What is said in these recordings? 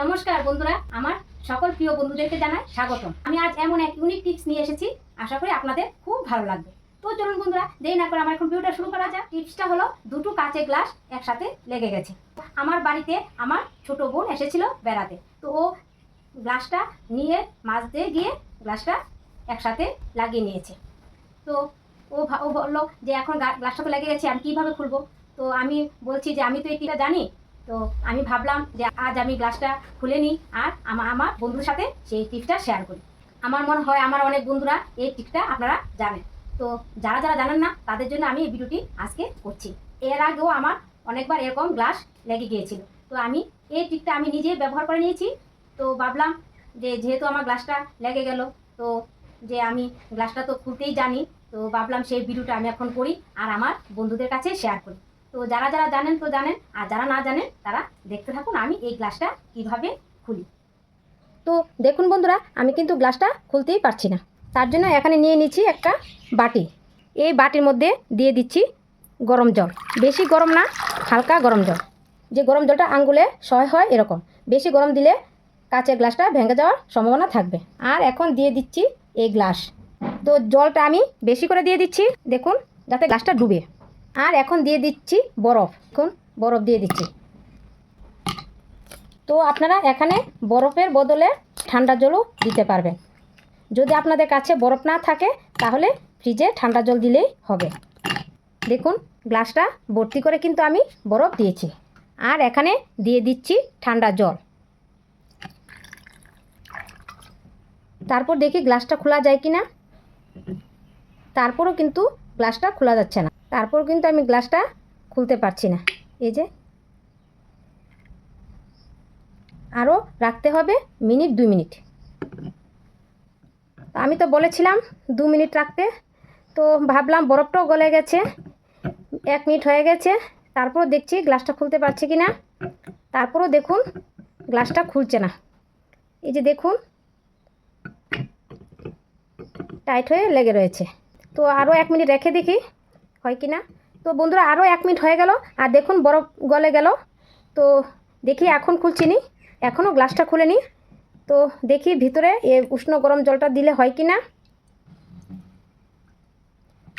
নমস্কার বন্ধুরা, আমার সকল প্রিয় বন্ধুদেরকে জানাই স্বাগতম। আমি আজ এমন এক ইউনিক টিপস নিয়ে এসেছি, আশা করি আপনাদের খুব ভালো লাগবে। তো চলুন বন্ধুরা, দেরি না করে আমার ভিডিওটা শুরু করা যাক। টিপসটা হলো, দুটো কাঁচের গ্লাস একসাথে লেগে গেছে। আমার বাড়িতে আমার ছোট বোন এসেছিল বেড়াতে। তো ও গ্লাসটা নিয়ে মাছ দিয়ে গিয়ে গ্লাসটা একসাথে লাগিয়ে নিয়েছে। তো ও ও বলল যে, এখন গ্লাসটা তো লেগে গেছে, আমি কীভাবে খুলবো? তো আমি বলছি যে, আমি তো এই টিপটা জানি তো আমি ভাবলাম যে আজ আমি গ্লাসটা খুলে নিই আর আমার আমার বন্ধুর সাথে সেই টিপসটা শেয়ার করি। আমার মনে হয় আমার অনেক বন্ধুরা এই টিপসটা আপনারা জানেন। তো যারা যারা জানেন না, তাদের জন্য আমি এই ভিডিওটি আজকে করছি। এর আগেও আমার অনেকবার এরকম গ্লাস লেগে গিয়েছিল। তো আমি এই টিপটা আমি নিজে ব্যবহার করে নিয়েছি। তো ভাবলাম যে যেহেতু আমার গ্লাসটা লেগে গেল, তো যে আমি গ্লাসটা তো খুলতেই জানি, তো ভাবলাম সেই ভিডিওটা আমি এখন করি আর আমার বন্ধুদের কাছে শেয়ার করি। তো যারা যারা জানেন তো জানেন, আর যারা না জানেন, তারা দেখতে থাকুন আমি এই গ্লাসটা কীভাবে খুলি। তো দেখুন বন্ধুরা, আমি কিন্তু গ্লাসটা খুলতেই পারছি না। তার জন্য এখানে নিয়ে নিচ্ছি একটা বাটি। এই বাটির মধ্যে দিয়ে দিচ্ছি গরম জল। বেশি গরম না, হালকা গরম জল। যে গরম জলটা আঙ্গুলে সহায় হয়, এরকম। বেশি গরম দিলে কাঁচের গ্লাসটা ভেঙে যাওয়ার সম্ভাবনা থাকবে। আর এখন দিয়ে দিচ্ছি এই গ্লাস। তো জলটা আমি বেশি করে দিয়ে দিচ্ছি, দেখুন, যাতে গ্লাসটা ডুবে। আর এখন দিয়ে দিচ্ছি বরফ। এখন বরফ দিয়ে দিচ্ছি। তো আপনারা এখানে বরফের বদলে ঠান্ডা জলও দিতে পারবেন। যদি আপনাদের কাছে বরফ না থাকে, তাহলে ফ্রিজে ঠান্ডা জল দিলেই হবে। দেখুন, গ্লাসটা ভর্তি করে কিন্তু আমি বরফ দিয়েছি। আর এখানে দিয়ে দিচ্ছি ঠান্ডা জল। তারপর দেখি গ্লাসটা খোলা যায় কি না তারপরও কিন্তু গ্লাসটা খোলা যাচ্ছে না। তারপর কিন্তু আমি গ্লাসটা খুলতে পারছি না। এই যে। আরও রাখতে হবে মিনিট, দুই মিনিট। আমি তো বলেছিলাম দু মিনিট রাখতে। তো ভাবলাম বরফটাও গলে গেছে, এক মিনিট হয়ে গেছে। তারপর দেখছি গ্লাসটা খুলতে পারছি কি না। তারপরও দেখুন গ্লাসটা খুলছে না। এই যে দেখুন, টাইট হয়ে লেগে রয়েছে। তো আরও এক মিনিট রেখে দেখি। হয় কি না তো বন্ধুরা আরও এক মিনিট হয়ে গেল, আর দেখুন বরফ গলে গেল। তো দেখি এখন খুলছি নি, এখনও গ্লাসটা খুলে নি। তো দেখি ভিতরে এ উষ্ণ গরম জলটা দিলে হয় কি না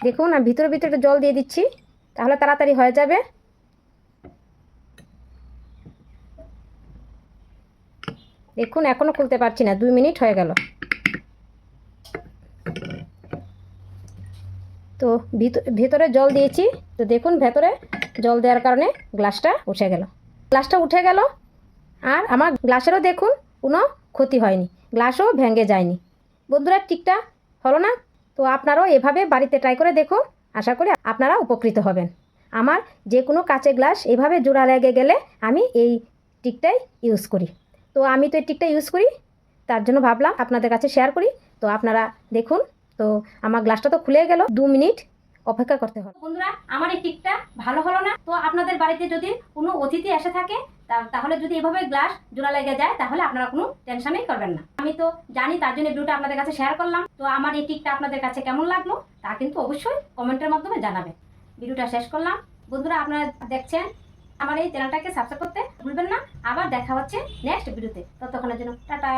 দেখুন আর ভিতরে ভিতরে জল দিয়ে দিচ্ছি, তাহলে তাড়াতাড়ি হয়ে যাবে। দেখুন, এখনও খুলতে পারছি না, দুই মিনিট হয়ে গেল। তো ভিত- ভেতরে জল দিয়েছি। তো দেখুন ভেতরে জল দেওয়ার কারণে গ্লাসটা উঠে গেল। গ্লাসটা উঠে গেল আর আমার গ্লাসেরও দেখুন কোনো ক্ষতি হয়নি। গ্লাসও ভেঙে যায়নি। বন্ধুরা, ঠিকটা হলো না? তো আপনারাও এভাবে বাড়িতে ট্রাই করে দেখুন। আশা করি আপনারা উপকৃত হবেন। আমার যে কোনো কাঁচের গ্লাস এভাবে জোড়া লেগে গেলে আমি এই টিকটাই ইউজ করি। তো আমি তো এই টিকটা ইউজ করি, তার জন্য ভাবলাম আপনাদের কাছে শেয়ার করি। তো আপনারা দেখুন তো আমার গ্লাসটা তো খুলে গেল, দু মিনিট অপেক্ষা করতে হবে। বন্ধুরা, আমার এই টিকটা ভালো হলো না, তো আপনাদের বাড়িতে যদি কোনো অতিথি এসে থাকে তাহলে যদি এভাবে গ্লাস জোড়া লেগে যায়, তাহলে আপনারা কোনো টেনশনই করবেন না। আমি তো জানি তার জন্য ভিডিওটা আপনাদের কাছে শেয়ার করলাম, তো আমার এই টিকটা আপনাদের কাছে কেমন লাগল, তা কিন্তু অবশ্যই কমেন্টের মাধ্যমে জানাবেন। ভিডিওটা শেষ করলাম। বন্ধুরা, আপনারা দেখছেন আমার এই চ্যানেলটাকে সাবস্ক্রাইব করতে ভুলবেন না। আবার দেখা হচ্ছে নেক্সট ভিডিওতে ততক্ষণের জন্য টাটা।